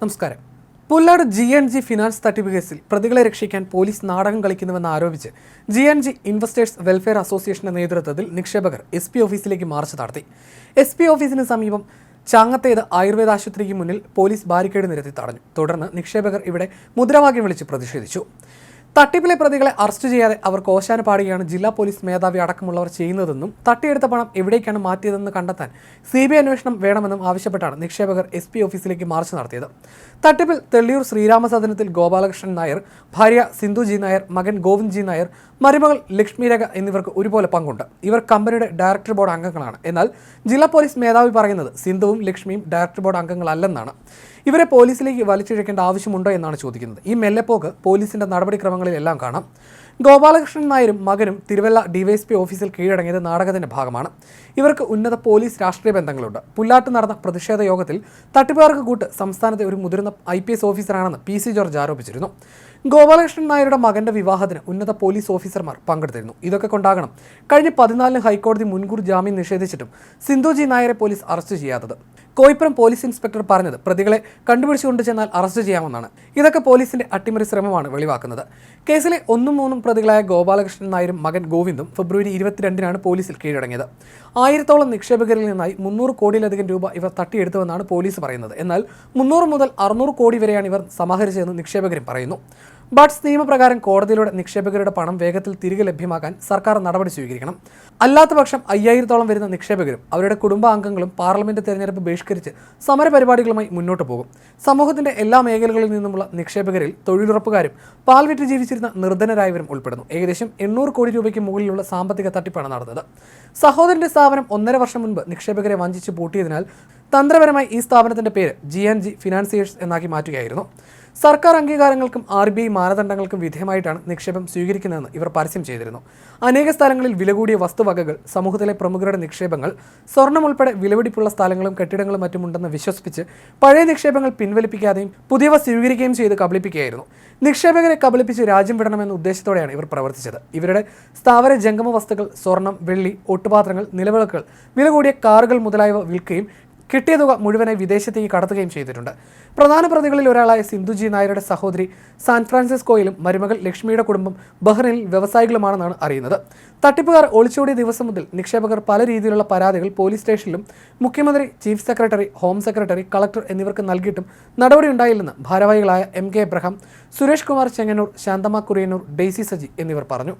നമസ്കാരം. Pullad G and G finance തട്ടിപ്പ് കേസിൽ പ്രതികളെ രക്ഷിക്കാൻ പോലീസ് നാടകം കളിക്കുന്നുവെന്ന് ആരോപിച്ച് G and G investors welfare അസോസിയേഷന്റെ നേതൃത്വത്തിൽ നിക്ഷേപകർ എസ് പി ഓഫീസിലേക്ക് മാർച്ച് നടത്തി. എസ് പി ഓഫീസിന് സമീപം ചാങ്ങത്തേത് ആയുർവേദ ആശുപത്രിക്ക് മുന്നിൽ പോലീസ് ബാരിക്കേഡ് നിരത്തി തടഞ്ഞു. തുടർന്ന് നിക്ഷേപകർ ഇവിടെ മുദ്രാവാക്യം വിളിച്ച് പ്രതിഷേധിച്ചു. തട്ടിപ്പിലെ പ്രതികളെ അറസ്റ്റ് ചെയ്യാതെ അവർ കോശാന പാടുകയാണ് ജില്ലാ പോലീസ് മേധാവി അടക്കമുള്ളവർ ചെയ്യുന്നതെന്നും തട്ടിയെടുത്ത പണം എവിടേക്കാണ് മാറ്റിയതെന്ന് കണ്ടെത്താൻ സി ബി ഐ അന്വേഷണം വേണമെന്നും ആവശ്യപ്പെട്ടാണ് നിക്ഷേപകർ എസ് പി ഓഫീസിലേക്ക് മാർച്ച് നടത്തിയത്. തട്ടിപ്പിൽ തെള്ളിയൂർ ശ്രീരാമസദനത്തിൽ ഗോപാലകൃഷ്ണൻ നായർ ഭാര്യ സിന്ധു ജി നായർ മകൻ ഗോവിന്ദ് ജി നായർ മരുമകൾ ലക്ഷ്മി രേഖ എന്നിവർക്ക് ഒരുപോലെ പങ്കുണ്ട്. ഇവർ കമ്പനിയുടെ ഡയറക്ടർ ബോർഡ് അംഗങ്ങളാണ്. എന്നാൽ ജില്ലാ പോലീസ് മേധാവി പറയുന്നത് സിന്ധുവും ലക്ഷ്മിയും ഡയറക്ടർ ബോർഡ് അംഗങ്ങളല്ലെന്നാണ്. ഇവരെ പോലീസിലേക്ക് വലിച്ചിഴക്കേണ്ട ആവശ്യമുണ്ടോ എന്നാണ് ചോദിക്കുന്നത്. ഈ മെല്ലെപ്പോക്ക് പോലീസിന്റെ നടപടിക്രമങ്ങളിലെല്ലാം കാണാം. ഗോപാലകൃഷ്ണൻ നായരും മകനും തിരുവല്ല ഡിവൈഎസ്പി ഓഫീസിൽ കീഴടങ്ങിയത് നാടകത്തിന്റെ ഭാഗമാണ്. ഇവർക്ക് ഉന്നത പോലീസ് രാഷ്ട്രീയ ബന്ധങ്ങളുണ്ട്. പുല്ലാട്ട് നടന്ന പ്രതിഷേധ യോഗത്തിൽ തട്ടിപ്പുകാർക്ക് കൂട്ട് സംസ്ഥാനത്തെ ഒരു മുതിർന്ന ഐ പി എസ് ഓഫീസറാണെന്ന് പി സി ജോർജ് ആരോപിച്ചിരുന്നു. ഗോപാലകൃഷ്ണൻ നായരുടെ മകന്റെ വിവാഹത്തിന് ഉന്നത പോലീസ് ഓഫീസർമാർ പങ്കെടുത്തിരുന്നു. ഇതൊക്കെ കൊണ്ടാകണം കഴിഞ്ഞ പതിനാലിന് ഹൈക്കോടതി മുൻകൂർ ജാമ്യം നിഷേധിച്ചിട്ടും സിന്ധുജി നായരെ പോലീസ് അറസ്റ്റ് ചെയ്യാത്തത്. കോയിപ്പുറം പോലീസ് ഇൻസ്പെക്ടർ പറഞ്ഞത് പ്രതികളെ കണ്ടുപിടിച്ചുകൊണ്ട് ചെന്നാൽ അറസ്റ്റ് ചെയ്യാമെന്നാണ്. ഇതൊക്കെ പോലീസിന്റെ അട്ടിമറി ശ്രമമാണ് വെളിവാക്കുന്നത്. കേസിലെ ഒന്നും മൂന്നും പ്രതികളായ ഗോപാലകൃഷ്ണൻ നായരും മകൻ ഗോവിന്ദും ഫെബ്രുവരി ഇരുപത്തിരണ്ടിനാണ് പോലീസിൽ കീഴടങ്ങിയത്. ആയിരത്തോളം നിക്ഷേപകരിൽ നിന്നായി മുന്നൂറ് കോടിയിലധികം രൂപ ഇവർ തട്ടിയെടുത്തുവെന്നാണ് പോലീസ് പറയുന്നത്. എന്നാൽ മുന്നൂറ് മുതൽ അറുന്നൂറ് കോടി വരെയാണ് ഇവർ സമാഹരിച്ചതെന്ന് നിക്ഷേപകരും പറയുന്നു. ബട്ട്സ് നിയമപ്രകാരം കോടതിയിലൂടെ നിക്ഷേപകരുടെ പണം വേഗത്തിൽ തിരികെ ലഭ്യമാക്കാൻ സർക്കാർ നടപടി സ്വീകരിക്കണം. അല്ലാത്തപക്ഷം അയ്യായിരത്തോളം വരുന്ന നിക്ഷേപകരും അവരുടെ കുടുംബാംഗങ്ങളും പാർലമെന്റ് തെരഞ്ഞെടുപ്പ് ബഹിഷ്കരിച്ച് സമരപരിപാടികളുമായി മുന്നോട്ട് പോകും. സമൂഹത്തിന്റെ എല്ലാ മേഖലകളിൽ നിന്നുമുള്ള നിക്ഷേപകരിൽ തൊഴിലുറപ്പുകാരും പാൽവിറ്റ് ജീവിച്ചിരുന്ന നിർധനരായവരും ഉൾപ്പെടുന്നു. ഏകദേശം എണ്ണൂറ് കോടി രൂപയ്ക്ക് മുകളിലുള്ള സാമ്പത്തിക തട്ടിപ്പാണ് നടന്നത്. സഹോദരന്റെ സ്ഥാപനം ഒന്നര വർഷം മുൻപ് നിക്ഷേപകരെ വഞ്ചിച്ച് പൂട്ടിയതിനാൽ തന്ത്രപരമായി ഈ സ്ഥാപനത്തിന്റെ പേര് ജി ആൻഡ് ജി ഫിനാൻസിയേഴ്സ് എന്നാക്കി മാറ്റുകയായിരുന്നു. സർക്കാർ അംഗീകാരങ്ങൾക്കും ആർ ബി ഐ മാനദണ്ഡങ്ങൾക്കും വിധേയമായിട്ടാണ് നിക്ഷേപം സ്വീകരിക്കുന്നതെന്ന് ഇവർ പരസ്യം ചെയ്തിരുന്നു. അനേക സ്ഥലങ്ങളിൽ വില കൂടിയ വസ്തുവകകൾ സമൂഹത്തിലെ പ്രമുഖരുടെ നിക്ഷേപങ്ങൾ സ്വർണം ഉൾപ്പെടെ വിലപിടിപ്പുള്ള സ്ഥലങ്ങളും കെട്ടിടങ്ങളും മറ്റുമുണ്ടെന്ന് വിശ്വസിപ്പിച്ച് പഴയ നിക്ഷേപങ്ങൾ പിൻവലിപ്പിക്കാതെയും പുതിയവ സ്വീകരിക്കുകയും ചെയ്ത് കബളിപ്പിക്കുകയായിരുന്നു. നിക്ഷേപകരെ കബളിപ്പിച്ച് രാജ്യം വിടണമെന്ന ഉദ്ദേശത്തോടെയാണ് ഇവർ പ്രവർത്തിച്ചത്. ഇവരുടെ സ്ഥാവര ജംഗമ വസ്തുക്കൾ സ്വർണം വെള്ളി ഒട്ടുപാത്രങ്ങൾ നിലവിളക്കുകൾ വില കൂടിയ കാറുകൾ മുതലായവ വിൽക്കുകയും കിട്ടിയ തുക മുഴുവനെ വിദേശത്തേക്ക് കടത്തുകയും ചെയ്തിട്ടുണ്ട്. പ്രധാന പ്രതികളിൽ ഒരാളായ സിന്ധുജി നായരുടെ സഹോദരി സാൻ ഫ്രാൻസിസ്കോയിലും മരുമകൾ ലക്ഷ്മിയുടെ കുടുംബം ബഹ്റൈനിൽ വ്യവസായികളുമാണെന്നാണ് അറിയുന്നത്. തട്ടിപ്പുകാർ ഒളിച്ചോടിയ ദിവസം മുതൽ നിക്ഷേപകർ പല രീതിയിലുള്ള പരാതികൾ പോലീസ് സ്റ്റേഷനിലും മുഖ്യമന്ത്രി chief secretary home secretary collector എന്നിവർക്ക് നൽകിയിട്ടും നടപടി ഉണ്ടായില്ലെന്ന് ഭാരവാഹികളായ M K Abraham Suresh Kumar Chengannur Santhamma Kuriannoor Daisy Saji എന്നിവർ പറഞ്ഞു.